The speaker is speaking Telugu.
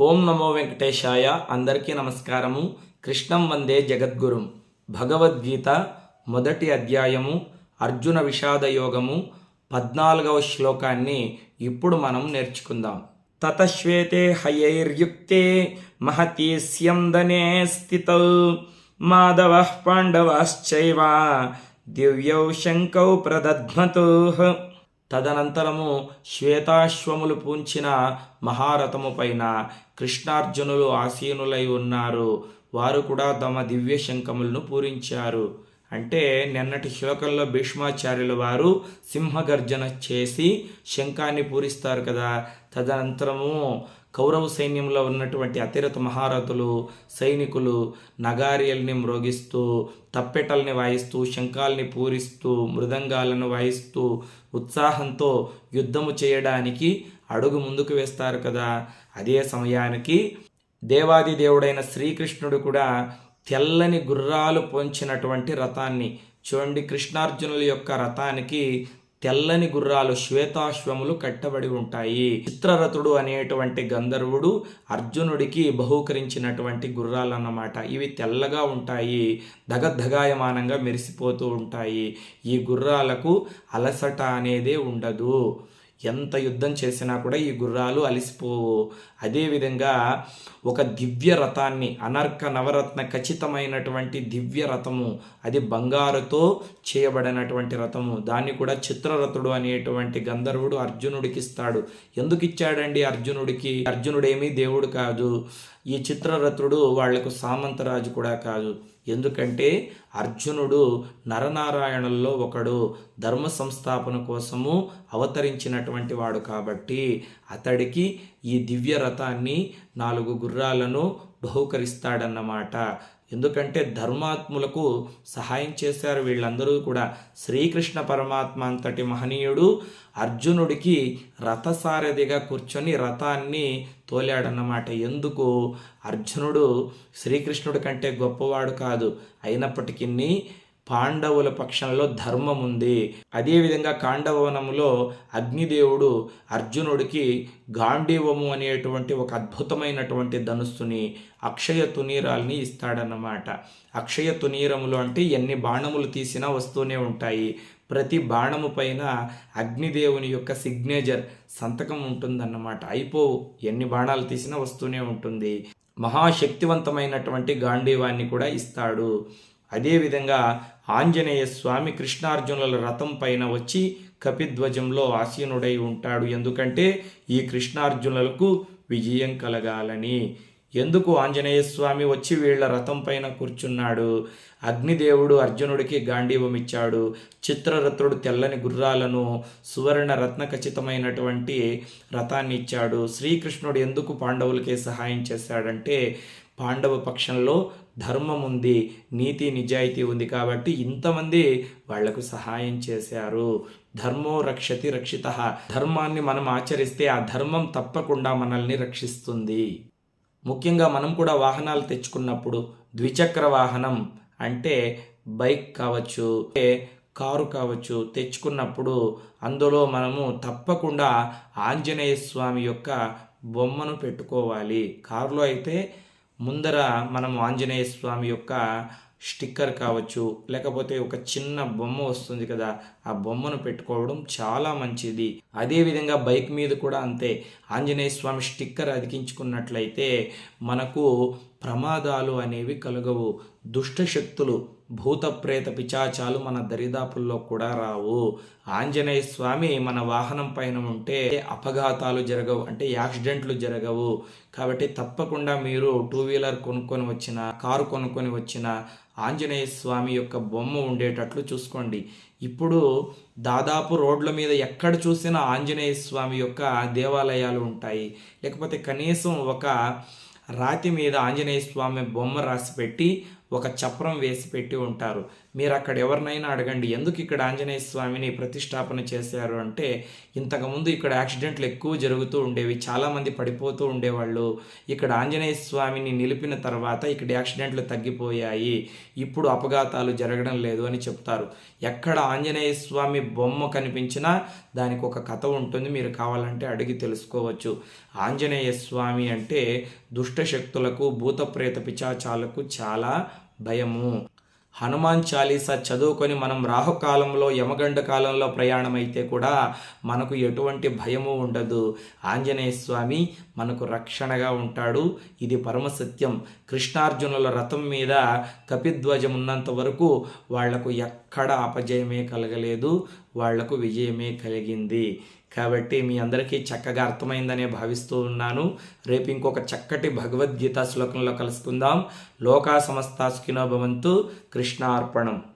ఓం నమో వెంకటేశాయ. అందరికీ నమస్కారము. కృష్ణం వందే జగద్గురుం. భగవద్గీత మొదటి అధ్యాయము అర్జున విషాద యోగము పద్నాలుగవ శ్లోకాన్ని ఇప్పుడు మనం నేర్చుకుందాం. తతశ్వేతే హయైర్యుక్తే మహతీ స్యందనే స్థిత మాధవ పాండవాశ్చైవ. దివ్యౌ శంకౌ ప్రదధ్మతో. తదనంతరము శ్వేతాశ్వములు పూంచిన మహారథము పైన కృష్ణార్జునులు ఆసీనులై ఉన్నారు. వారు కూడా తమ దివ్య శంఖములను పూరించారు. అంటే నిన్నటి శ్లోకంలో భీష్మాచార్యుల వారు సింహగర్జన చేసి శంఖాన్ని పూరిస్తారు కదా. తదనంతరము కౌరవ సైన్యంలో ఉన్నటువంటి అతిరథ మహారథులు సైనికులు నగారియల్ని మ్రోగిస్తూ తప్పెటల్ని వాయిస్తూ శంఖాల్ని పూరిస్తూ మృదంగాలను వాయిస్తూ ఉత్సాహంతో యుద్ధము చేయడానికి అడుగు ముందుకు వేస్తారు కదా. అదే సమయానికి దేవాది దేవుడైన శ్రీకృష్ణుడు కూడా తెల్లని గుర్రాలు పొంచినటువంటి రథాన్ని చూడండి కృష్ణార్జునుల యొక్క రథానికి తెల్లని గుర్రాలు శ్వేతాశ్వములు కట్టబడి ఉంటాయి. చిత్రరథుడు అనేటువంటి గంధర్వుడు అర్జునుడికి బహూకరించినటువంటి గుర్రాలు అన్నమాట ఇవి తెల్లగా ఉంటాయి. దగద్ధగాయమానంగా మెరిసిపోతూ ఉంటాయి. ఈ గుర్రాలకు అలసట అనేదే ఉండదు. ఎంత యుద్ధం చేసినా కూడా ఈ గుర్రాలు అలిసిపోవు. అదేవిధంగా ఒక దివ్య రథాన్ని అనర్క నవరత్న ఖచ్చితమైనటువంటి దివ్య రథము అది బంగారుతో చేయబడినటువంటి రథము. దాన్ని కూడా చిత్రరథుడు అనేటువంటి గంధర్వుడు అర్జునుడికి ఇస్తాడు. ఎందుకు ఇచ్చాడండి అర్జునుడికి? అర్జునుడేమీ దేవుడు కాదు. ఈ చిత్రరథుడు వాళ్ళకు సామంతరాజు కూడా కాదు. ఎందుకంటే అర్జునుడు నరనారాయణుల్లో ఒకడు ధర్మ సంస్థాపన కోసము అవతరించినటువంటి వాడు కాబట్టి అతడికి ఈ దివ్య రథాన్ని నాలుగు గుర్రాలను బహుకరిస్తాడన్నమాట. ఎందుకంటే ధర్మాత్ములకు సహాయం చేశారు వీళ్ళందరూ కూడా. శ్రీకృష్ణ పరమాత్మ అంతటి మహనీయుడు అర్జునుడికి రథసారథిగా కూర్చొని రథాన్ని తోలాడన్నమాట. ఎందుకు? అర్జునుడు శ్రీకృష్ణుడి కంటే గొప్పవాడు కాదు. అయినప్పటికీ పాండవుల పక్షంలో ధర్మం ఉంది అదేవిధంగా కాండవనంలో అగ్నిదేవుడు అర్జునుడికి గాంధీవము అనేటువంటి ఒక అద్భుతమైనటువంటి ధనుస్సుని అక్షయ తునీరాల్ని ఇస్తాడన్నమాట. అక్షయ తునీరములు అంటే ఎన్ని బాణములు తీసినా వస్తూనే ఉంటాయి. ప్రతి బాణము పైన అగ్నిదేవుని యొక్క సిగ్నేచర్ సంతకం ఉంటుందన్నమాట. అయిపోవు ఎన్ని బాణాలు తీసినా వస్తూనే ఉంటుంది. మహాశక్తివంతమైనటువంటి గాంధీవాన్ని కూడా ఇస్తాడు. అదేవిధంగా ఆంజనేయ స్వామి కృష్ణార్జునుల రథం పైన వచ్చి కపిధ్వజంలో ఆసీనుడై ఉంటాడు. ఎందుకంటే ఈ కృష్ణార్జునులకు విజయం కలగాలని. ఎందుకు ఆంజనేయ స్వామి వచ్చి వీళ్ళ రథం పైన కూర్చున్నాడు? అగ్నిదేవుడు అర్జునుడికి గాంధీవం ఇచ్చాడు. చిత్రరథుడు తెల్లని గుర్రాలను సువర్ణ రత్న ఖచ్చితమైనటువంటి రథాన్ని ఇచ్చాడు. శ్రీకృష్ణుడు ఎందుకు పాండవులకే సహాయం చేశాడంటే పాండవ పక్షంలో ధర్మం ఉంది నీతి నిజాయితీ ఉంది కాబట్టి ఇంతమంది వాళ్ళకు సహాయం చేశారు. ధర్మో రక్షతి రక్షిత. ధర్మాన్ని మనం ఆచరిస్తే ఆ ధర్మం తప్పకుండా మనల్ని రక్షిస్తుంది. ముఖ్యంగా మనం కూడా వాహనాలు తెచ్చుకున్నప్పుడు ద్విచక్ర వాహనం అంటే బైక్ కావచ్చు కారు కావచ్చు తెచ్చుకున్నప్పుడు అందులో మనము తప్పకుండా ఆంజనేయ స్వామి యొక్క బొమ్మను పెట్టుకోవాలి. కారులో అయితే ముందర మనం ఆంజనేయ స్వామి యొక్క స్టిక్కర్ కావచ్చు లేకపోతే ఒక చిన్న బొమ్మ వస్తుంది కదా ఆ బొమ్మను పెట్టుకోవడం చాలా మంచిది. అదేవిధంగా బైక్ మీద కూడా అంతే. ఆంజనేయ స్వామి స్టిక్కర్ అతికించుకున్నట్లయితే మనకు ప్రమాదాలు అనేవి కలగవు. దుష్ట శక్తులు భూత ప్రేత పిచాచాలు మన దరిదాపుల్లో కూడా రావు. ఆంజనేయ స్వామి మన వాహనం పైన ఉంటే అపఘాతాలు జరగవు అంటే యాక్సిడెంట్లు జరగవు. కాబట్టి తప్పకుండా మీరు టూ వీలర్ కొనుక్కొని వచ్చిన కారు కొనుక్కొని వచ్చిన ఆంజనేయ స్వామి యొక్క బొమ్మ ఉండేటట్లు చూసుకోండి. ఇప్పుడు దాదాపు రోడ్ల మీద ఎక్కడ చూసినా ఆంజనేయ స్వామి యొక్క దేవాలయాలు ఉంటాయి. లేకపోతే కనీసం ఒక రాతి మీద ఆంజనేయ స్వామి బొమ్మ రాసి పెట్టి ఒక చప్రం వేసి పెట్టి ఉంటారు. మీరు అక్కడ ఎవరినైనా అడగండి ఎందుకు ఇక్కడ ఆంజనేయ స్వామిని ప్రతిష్టాపన చేశారు అంటే ఇంతకుముందు ఇక్కడ యాక్సిడెంట్లు ఎక్కువ జరుగుతూ ఉండేవి చాలామంది పడిపోతూ ఉండేవాళ్ళు. ఇక్కడ ఆంజనేయ స్వామిని నిలిపిన తర్వాత ఇక్కడ యాక్సిడెంట్లు తగ్గిపోయాయి. ఇప్పుడు అపఘాతాలు జరగడం లేదు అని చెప్తారు. ఎక్కడ ఆంజనేయ స్వామి బొమ్మ కనిపించినా దానికి ఒక కథ ఉంటుంది మీరు కావాలంటే అడిగి తెలుసుకోవచ్చు. ఆంజనేయ స్వామి అంటే దుష్ట శక్తులకు పిచాచాలకు చాలా భయము. హనుమాన్ చాలీసా చదువుకొని మనం రాహుకాలంలో యమగండ కాలంలో ప్రయాణమైతే కూడా మనకు ఎటువంటి భయము ఉండదు. ఆంజనేయ స్వామి మనకు రక్షణగా ఉంటాడు. ఇది పరమసత్యం కృష్ణార్జునుల రథం మీద కపిధ్వజం ఉన్నంత వరకు వాళ్ళకు ఎక్కడ అపజయమే కలగలేదు. వాళ్ళకు విజయమే కలిగింది. కాబట్టి మీ అందరికీ చక్కగా అర్థమైందనే భావిస్తూ ఉన్నాను. రేపు ఇంకొక చక్కటి భగవద్గీత శ్లోకంలో కలుసుకుందాం. లోకా సమస్త సుఖినోభవంతు భవంతు కృష్ణార్పణం.